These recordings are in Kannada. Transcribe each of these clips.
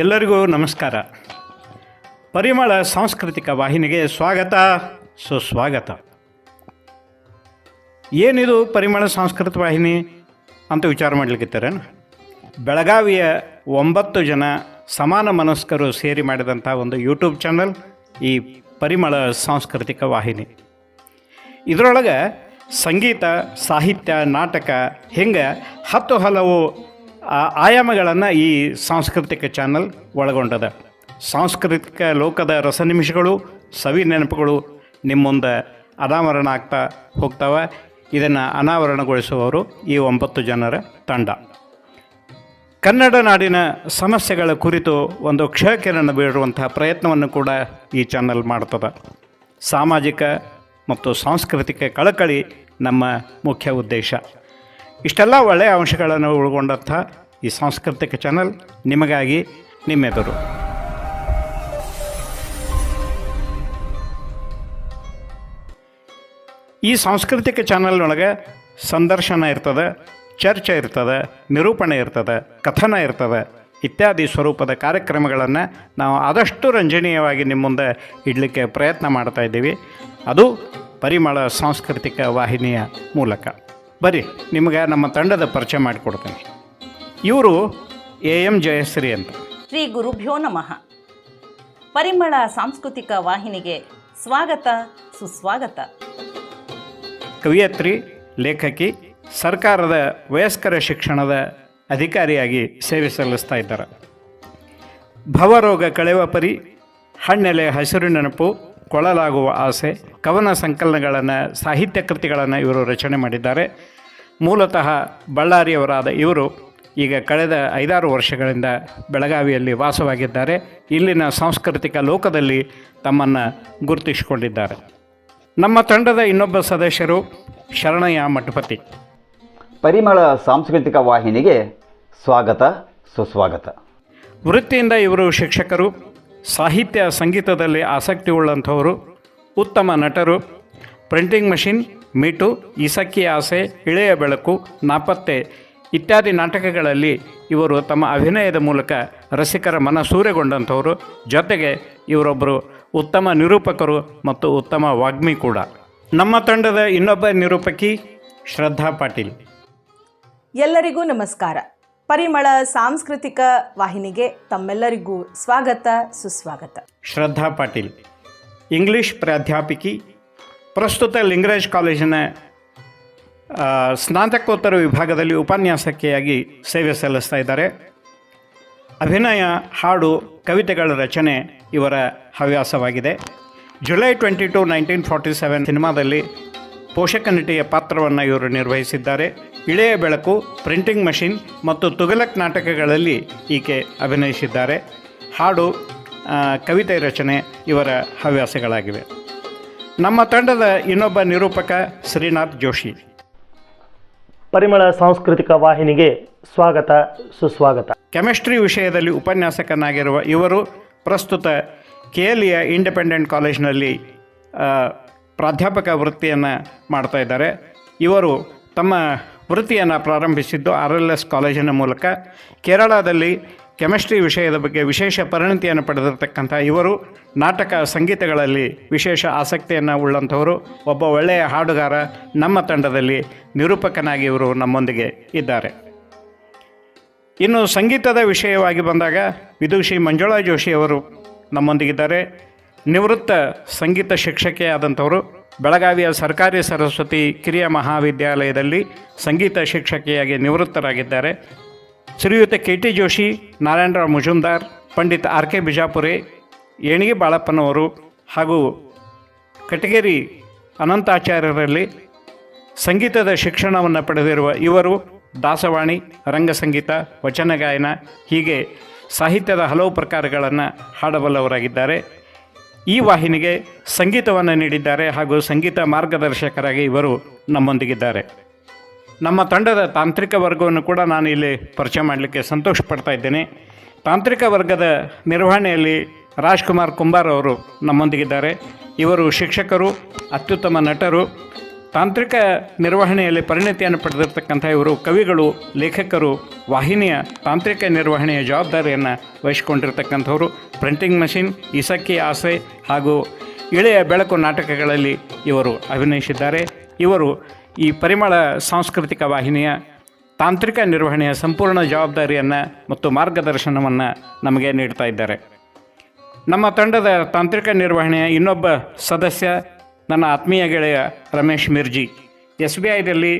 ಎಲ್ಲರಿಗೂ ನಮಸ್ಕಾರ. ಪರಿಮಳ ಸಾಂಸ್ಕೃತಿಕ ವಾಹಿನಿಗೆ ಸ್ವಾಗತ. ಸುಸ್ವಾಗತ. ಏನಿದು ಪರಿಮಳ ಸಾಂಸ್ಕೃತಿಕ ವಾಹಿನಿ ಅಂತ ವಿಚಾರ ಮಾಡಲಿಕ್ಕಿದ್ದಾರೆ ಬೆಳಗಾವಿಯ ಒಂಬತ್ತು ಜನ ಸಮಾನ ಮನಸ್ಕರು ಸೇರಿ ಮಾಡಿದಂಥ ಒಂದು ಯೂಟ್ಯೂಬ್ ಚಾನಲ್ ಈ ಪರಿಮಳ ಸಾಂಸ್ಕೃತಿಕ ವಾಹಿನಿ. ಇದರೊಳಗೆ ಸಂಗೀತ, ಸಾಹಿತ್ಯ, ನಾಟಕ, ಹಿಂಗೆ ಹತ್ತು ಹಲವು ಆ- ಆಯಾಮಗಳನ್ನು ಈ ಸಾಂಸ್ಕೃತಿಕ ಚಾನಲ್ ಒಳಗೊಂಡದ. ಸಾಂಸ್ಕೃತಿಕ ಲೋಕದ ರಸನಿಮಿಷಗಳು, ಸವಿ ನೆನಪುಗಳು ನಿಮ್ಮ ಮುಂದೆ ಅನಾವರಣ ಆಗ್ತಾ ಹೋಗ್ತಾವೆ. ಇದನ್ನು ಅನಾವರಣಗೊಳಿಸುವವರು ಈ ಒಂಬತ್ತು ಜನರ ತಂಡ. ಕನ್ನಡ ನಾಡಿನ ಸಮಸ್ಯೆಗಳ ಕುರಿತು ಒಂದು ಕ್ಷಕಿರಣ ಬೀರುವಂತಹ ಪ್ರಯತ್ನವನ್ನು ಕೂಡ ಈ ಚಾನಲ್ ಮಾಡ್ತದೆ. ಸಾಮಾಜಿಕ ಮತ್ತು ಸಾಂಸ್ಕೃತಿಕ ಕಳಕಳಿ ನಮ್ಮ ಮುಖ್ಯ ಉದ್ದೇಶ. ಇಷ್ಟೆಲ್ಲ ಒಳ್ಳೆಯ ಅಂಶಗಳನ್ನು ಒಳಗೊಂಡಂಥ ಈ ಸಾಂಸ್ಕೃತಿಕ ಚಾನಲ್ ನಿಮಗಾಗಿ ನಿಮ್ಮೆದುರು. ಈ ಸಾಂಸ್ಕೃತಿಕ ಚಾನಲ್ನೊಳಗೆ ಸಂದರ್ಶನ ಇರ್ತದೆ, ಚರ್ಚೆ ಇರ್ತದೆ, ನಿರೂಪಣೆ ಇರ್ತದೆ, ಕಥನ ಇರ್ತದೆ ಇತ್ಯಾದಿ ಸ್ವರೂಪದ ಕಾರ್ಯಕ್ರಮಗಳನ್ನು ನಾವು ಆದಷ್ಟು ರಂಜನೀಯವಾಗಿ ನಿಮ್ಮ ಮುಂದೆ ಇಡಲಿಕ್ಕೆ ಪ್ರಯತ್ನ ಮಾಡ್ತಾ ಇದ್ದೀವಿ. ಅದು ಪರಿಮಳ ಸಾಂಸ್ಕೃತಿಕ ವಾಹಿನಿಯ ಮೂಲಕ. ಬರೀ ನಿಮಗೆ ನಮ್ಮ ತಂಡದ ಪರಿಚಯ ಮಾಡಿಕೊಡ್ತೀನಿ ಇವರು ಎ ಎಂ ಜಯಶ್ರೀ ಅಂತ. ಶ್ರೀ ಗುರುಭ್ಯೋ ನಮಃ. ಪರಿಮಳ ಸಾಂಸ್ಕೃತಿಕ ವಾಹಿನಿಗೆ ಸ್ವಾಗತ ಸುಸ್ವಾಗತ. ಕವಿಯತ್ರಿ ಲೇಖಕಿ ಸರ್ಕಾರದ ವಯಸ್ಕರ ಶಿಕ್ಷಣದ ಅಧಿಕಾರಿಯಾಗಿ ಸೇವೆ ಸಲ್ಲಿಸ್ತಾ ಇದ್ದಾರೆ. ಭವರೋಗ ಕಳೆವ ಪರಿ ಹಣ್ಣೆಲೆ ಹಸಿರು ನೆನಪು ಕೊಳಲಾಗುವ ಆಸೆ ಕವನ ಸಂಕಲನಗಳನ್ನು ಸಾಹಿತ್ಯ ಕೃತಿಗಳನ್ನು ಇವರು ರಚನೆ ಮಾಡಿದ್ದಾರೆ. ಮೂಲತಃ ಬಳ್ಳಾರಿಯವರಾದ ಇವರು ಈಗ ಕಳೆದ ಐದಾರು ವರ್ಷಗಳಿಂದ ಬೆಳಗಾವಿಯಲ್ಲಿ ವಾಸವಾಗಿದ್ದಾರೆ. ಇಲ್ಲಿನ ಸಾಂಸ್ಕೃತಿಕ ಲೋಕದಲ್ಲಿ ತಮ್ಮನ್ನು ಗುರುತಿಸಿಕೊಂಡಿದ್ದಾರೆ. ನಮ್ಮ ತಂಡದ ಇನ್ನೊಬ್ಬ ಸದಸ್ಯರು ಶರಣಯ್ಯ ಮಠಪತಿ. ಪರಿಮಳ ಸಾಂಸ್ಕೃತಿಕ ವಾಹಿನಿಗೆ ಸ್ವಾಗತ ಸುಸ್ವಾಗತ. ವೃತ್ತಿಯಿಂದ ಇವರು ಶಿಕ್ಷಕರು ಸಾಹಿತ್ಯ ಸಂಗೀತದಲ್ಲಿ ಆಸಕ್ತಿ ಉಳ್ಳಂಥವರು, ಉತ್ತಮ ನಟರು, ಪ್ರಿಂಟಿಂಗ್ ಮಷಿನ್, ಮೀಟು, ಇಸಕ್ಕಿ ಆಸೆ, ಇಳೆಯ ಬೆಳಕು, ನಾಪತ್ತೆ ಇತ್ಯಾದಿ ನಾಟಕಗಳಲ್ಲಿ ಇವರು ತಮ್ಮ ಅಭಿನಯದ ಮೂಲಕ ರಸಿಕರ ಮನ ಸೂರೆಗೊಂಡಂಥವರು. ಜೊತೆಗೆ ಇವರೊಬ್ಬರು ಉತ್ತಮ ನಿರೂಪಕರು ಮತ್ತು ಉತ್ತಮ ವಾಗ್ಮಿ ಕೂಡ. ನಮ್ಮ ತಂಡದ ಇನ್ನೊಬ್ಬ ನಿರೂಪಕಿ ಶ್ರದ್ಧಾ ಪಾಟೀಲ್. ಎಲ್ಲರಿಗೂ ನಮಸ್ಕಾರ. ಪರಿಮಳ ಸಾಂಸ್ಕೃತಿಕ ವಾಹಿನಿಗೆ ತಮ್ಮೆಲ್ಲರಿಗೂ ಸ್ವಾಗತ, ಸುಸ್ವಾಗತ. ಶ್ರದ್ಧಾ ಪಾಟೀಲ್, ಇಂಗ್ಲಿಷ್ ಪ್ರಾಧ್ಯಾಪಕಿ, ಪ್ರಸ್ತುತ ಲಿಂಗರಾಜ್ ಕಾಲೇಜಿನ ಸ್ನಾತಕೋತ್ತರ ವಿಭಾಗದಲ್ಲಿ ಉಪನ್ಯಾಸಕಿಯಾಗಿ ಸೇವೆ ಸಲ್ಲಿಸ್ತಾ ಇದ್ದಾರೆ. ಅಭಿನಯ, ಹಾಡು, ಕವಿತೆಗಳ ರಚನೆ ಇವರ ಹವ್ಯಾಸವಾಗಿದೆ. July twenty two nineteen forty seven ಸಿನಿಮಾದಲ್ಲಿ ಪೋಷಕ ನಟಿಯ ಪಾತ್ರವನ್ನು ಇವರು ನಿರ್ವಹಿಸಿದ್ದಾರೆ. ಇಳೆಯ ಬೆಳಕು ಪ್ರಿಂಟಿಂಗ್ ಮಷಿನ್ ಮತ್ತು ತುಗಲಕ್ ನಾಟಕಗಳಲ್ಲಿ ಈಕೆ ಅಭಿನಯಿಸಿದ್ದಾರೆ. ಹಾಡು ಕವಿತೆ ರಚನೆ ಇವರ ಹವ್ಯಾಸಗಳಾಗಿವೆ. ನಮ್ಮ ತಂಡದ ಇನ್ನೊಬ್ಬ ನಿರೂಪಕ ಶ್ರೀನಾಥ್ ಜೋಶಿ. ಪರಿಮಳ ಸಾಂಸ್ಕೃತಿಕ ವಾಹಿನಿಗೆ ಸ್ವಾಗತ ಸುಸ್ವಾಗತ. ಕೆಮಿಸ್ಟ್ರಿ ವಿಷಯದಲ್ಲಿ ಉಪನ್ಯಾಸಕನಾಗಿರುವ ಇವರು ಪ್ರಸ್ತುತ ಕೆ ಎಲ್ ಇಯ ಇಂಡಿಪೆಂಡೆಂಟ್ ಕಾಲೇಜಿನಲ್ಲಿ ಪ್ರಾಧ್ಯಾಪಕ ವೃತ್ತಿಯನ್ನು ಮಾಡ್ತಾ ಇದ್ದಾರೆ. ಇವರು ತಮ್ಮ ವೃತ್ತಿಯನ್ನು ಪ್ರಾರಂಭಿಸಿದ್ದು ಆರ್ ಎಲ್ ಎಸ್ ಕಾಲೇಜಿನ ಮೂಲಕ. ಕೇರಳದಲ್ಲಿ ಕೆಮಿಸ್ಟ್ರಿ ವಿಷಯದ ಬಗ್ಗೆ ವಿಶೇಷ ಪರಿಣತಿಯನ್ನು ಪಡೆದಿರತಕ್ಕಂಥ ಇವರು ನಾಟಕ ಸಂಗೀತಗಳಲ್ಲಿ ವಿಶೇಷ ಆಸಕ್ತಿಯನ್ನು ಉಳ್ಳಂಥವರು. ಒಬ್ಬ ಒಳ್ಳೆಯ ಹಾಡುಗಾರ, ನಮ್ಮ ತಂಡದಲ್ಲಿ ನಿರೂಪಕನಾಗಿ ಇವರು ನಮ್ಮೊಂದಿಗೆ ಇದ್ದಾರೆ. ಇನ್ನು ಸಂಗೀತದ ವಿಷಯವಾಗಿ ಬಂದಾಗ ವಿದುಷಿ ಮಂಜುಳಾ ಜೋಶಿ ಅವರು ನಮ್ಮೊಂದಿಗಿದ್ದಾರೆ. ನಿವೃತ್ತ ಸಂಗೀತ ಶಿಕ್ಷಕಿ ಆದಂಥವರು ಬೆಳಗಾವಿಯ ಸರ್ಕಾರಿ ಸರಸ್ವತಿ ಕಿರಿಯ ಮಹಾವಿದ್ಯಾಲಯದಲ್ಲಿ ಸಂಗೀತ ಶಿಕ್ಷಕಿಯಾಗಿ ನಿವೃತ್ತರಾಗಿದ್ದಾರೆ. Shriyut K T Joshi, Narayanrao Mujumdar, Pandit R K Bijapuri, Enige ಬಾಳಪ್ಪನವರು ಹಾಗೂ ಕಟಗೇರಿ ಅನಂತಾಚಾರ್ಯರಲ್ಲಿ ಸಂಗೀತದ ಶಿಕ್ಷಣವನ್ನು ಪಡೆದಿರುವ ಇವರು ದಾಸವಾಣಿ ರಂಗಸಂಗೀತ ವಚನ ಗಾಯನ ಹೀಗೆ ಸಾಹಿತ್ಯದ ಹಲವು ಪ್ರಕಾರಗಳನ್ನು ಹಾಡಬಲ್ಲವರಾಗಿದ್ದಾರೆ. ಈ ವಾಹಿನಿಗೆ ಸಂಗೀತವನ್ನು ನೀಡಿದ್ದಾರೆ ಹಾಗೂ ಸಂಗೀತ ಮಾರ್ಗದರ್ಶಕರಾಗಿ ಇವರು ನಮ್ಮೊಂದಿಗಿದ್ದಾರೆ. ನಮ್ಮ ತಂಡದ ತಾಂತ್ರಿಕ ವರ್ಗವನ್ನು ಕೂಡ ನಾನು ಇಲ್ಲಿ ಪರಿಚಯ ಮಾಡಲಿಕ್ಕೆ ಸಂತೋಷ ಪಡ್ತಾ ಇದ್ದೇನೆ. ತಾಂತ್ರಿಕ ವರ್ಗದ ನಿರ್ವಹಣೆಯಲ್ಲಿ ರಾಜ್ಕುಮಾರ್ ಕುಂಬಾರ್ ಅವರು ನಮ್ಮೊಂದಿಗಿದ್ದಾರೆ. ಇವರು ಶಿಕ್ಷಕರು, ಅತ್ಯುತ್ತಮ ನಟರು ತಾಂತ್ರಿಕ ನಿರ್ವಹಣೆಯಲ್ಲಿ ಪರಿಣತಿಯನ್ನು ಪಡೆದಿರ್ತಕ್ಕಂಥ ಇವರು ಕವಿಗಳು, ಲೇಖಕರು, ವಾಹಿನಿಯ ತಾಂತ್ರಿಕ ನಿರ್ವಹಣೆಯ ಜವಾಬ್ದಾರಿಯನ್ನು ವಹಿಸಿಕೊಂಡಿರ್ತಕ್ಕಂಥವರು. ಪ್ರಿಂಟಿಂಗ್ ಮಷಿನ್ ಇಸಕ್ಕಿ ಆಸೆ ಹಾಗೂ ಇಳೆಯ ಬೆಳಕು ನಾಟಕಗಳಲ್ಲಿ ಇವರು ಅಭಿನಯಿಸಿದ್ದಾರೆ. ಇವರು ಈ ಪರಿಮಳ ಸಾಂಸ್ಕೃತಿಕ ವಾಹಿನಿಯ ತಾಂತ್ರಿಕ ನಿರ್ವಹಣೆಯ ಸಂಪೂರ್ಣ ಜವಾಬ್ದಾರಿಯನ್ನು ಮತ್ತು ಮಾರ್ಗದರ್ಶನವನ್ನು ನಮಗೆ ನೀಡ್ತಾ ಇದ್ದಾರೆ. ನಮ್ಮ ತಂಡದ ತಾಂತ್ರಿಕ ನಿರ್ವಹಣೆಯ ಇನ್ನೊಬ್ಬ ಸದಸ್ಯ ನನ್ನ ಆತ್ಮೀಯ ಗೆಳೆಯ ರಮೇಶ್ ಮಿರ್ಜಿ. ಎಸ್ ಬಿ ಐದಲ್ಲಿ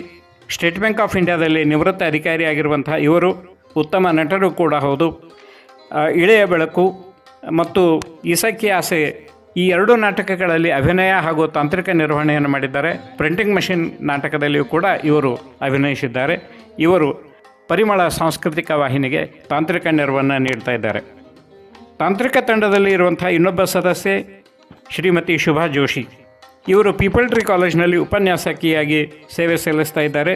ಸ್ಟೇಟ್ ಬ್ಯಾಂಕ್ ಆಫ್ ಇಂಡಿಯಾದಲ್ಲಿ ನಿವೃತ್ತ ಅಧಿಕಾರಿಯಾಗಿರುವಂಥ ಇವರು ಉತ್ತಮ ನಟರು ಕೂಡ ಹೌದು. ಇಳೆಯ ಬೆಳಕು ಮತ್ತು ಇಸಕ್ಕಿ ಆಸೆ ಈ ಎರಡು ನಾಟಕಗಳಲ್ಲಿ ಅಭಿನಯ ಹಾಗೂ ತಾಂತ್ರಿಕ ನಿರ್ವಹಣೆಯನ್ನು ಮಾಡಿದ್ದಾರೆ. ಪ್ರಿಂಟಿಂಗ್ ಮಷಿನ್ ನಾಟಕದಲ್ಲಿಯೂ ಕೂಡ ಇವರು ಅಭಿನಯಿಸಿದ್ದಾರೆ. ಇವರು ಪರಿಮಳ ಸಾಂಸ್ಕೃತಿಕ ವಾಹಿನಿಗೆ ತಾಂತ್ರಿಕ ನೆರವನ್ನು ನೀಡ್ತಾ ಇದ್ದಾರೆ. ತಾಂತ್ರಿಕ ತಂಡದಲ್ಲಿ ಇರುವಂಥ ಇನ್ನೊಬ್ಬ ಸದಸ್ಯೆ ಶ್ರೀಮತಿ ಶುಭಾ ಜೋಶಿ. ಇವರು ಪೀಪಲ್ ಟ್ರೀ ಕಾಲೇಜ್ನಲ್ಲಿ ಉಪನ್ಯಾಸಕಿಯಾಗಿ ಸೇವೆ ಸಲ್ಲಿಸ್ತಾ ಇದ್ದಾರೆ.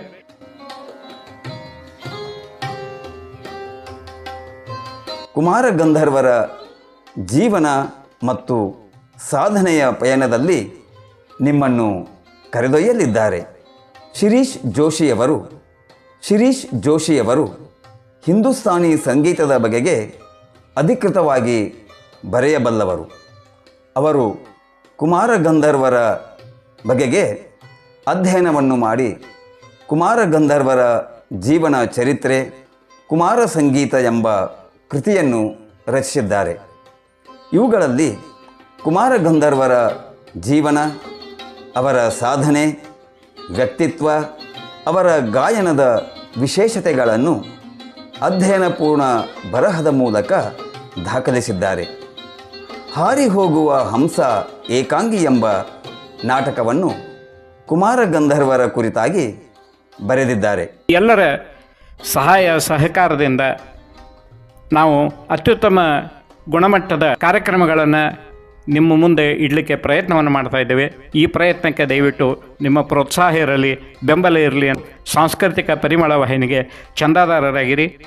ಕುಮಾರ ಗಂಧರ್ವರ ಜೀವನ ಮತ್ತು ಸಾಧನೆಯ ಪಯಣದಲ್ಲಿ ನಿಮ್ಮನ್ನು ಕರೆದೊಯ್ಯಲಿದ್ದಾರೆ. ಶಿರೀಶ್ ಜೋಶಿಯವರು ಶಿರೀಶ್ ಜೋಶಿಯವರು ಹಿಂದೂಸ್ತಾನಿ ಸಂಗೀತದ ಬಗೆಗೆ ಅಧಿಕೃತವಾಗಿ ಬರೆಯಬಲ್ಲವರು. ಅವರು ಕುಮಾರ ಗಂಧರ್ವರ ಬಗೆಗೆ ಅಧ್ಯಯನವನ್ನು ಮಾಡಿ ಕುಮಾರ ಗಂಧರ್ವರ ಜೀವನ ಚರಿತ್ರೆ, ಕುಮಾರ ಸಂಗೀತ ಎಂಬ ಕೃತಿಯನ್ನು ರಚಿಸಿದ್ದಾರೆ. ಇವುಗಳಲ್ಲಿ ಕುಮಾರ ಗಂಧರ್ವರ ಜೀವನ, ಅವರ ಸಾಧನೆ, ವ್ಯಕ್ತಿತ್ವ, ಅವರ ಗಾಯನದ ವಿಶೇಷತೆಗಳನ್ನು ಅಧ್ಯಯನಪೂರ್ಣ ಬರಹದ ಮೂಲಕ ದಾಖಲಿಸಿದ್ದಾರೆ. ಹಾರಿ ಹೋಗುವ ಹಂಸ ಏಕಾಂಗಿ ಎಂಬ ನಾಟಕವನ್ನು ಕುಮಾರ ಗಂಧರ್ವರ ಕುರಿತಾಗಿ ಬರೆದಿದ್ದಾರೆ. ಎಲ್ಲರ ಸಹಾಯ ಸಹಕಾರದಿಂದ ನಾವು ಅತ್ಯುತ್ತಮ ಗುಣಮಟ್ಟದ ಕಾರ್ಯಕ್ರಮಗಳನ್ನು ನಿಮ್ಮ ಮುಂದೆ ಇಡಲಿಕ್ಕೆ ಪ್ರಯತ್ನವನ್ನು ಮಾಡ್ತಾ ಇದ್ದೇವೆ. ಈ ಪ್ರಯತ್ನಕ್ಕೆ ದಯವಿಟ್ಟು ನಿಮ್ಮ ಪ್ರೋತ್ಸಾಹ ಇರಲಿ, ಬೆಂಬಲ ಇರಲಿ ಸಾಂಸ್ಕೃತಿಕ ಪರಿಮಳ ವಾಹಿನಿಗೆ ಚಂದಾದಾರರಾಗಿರಿ.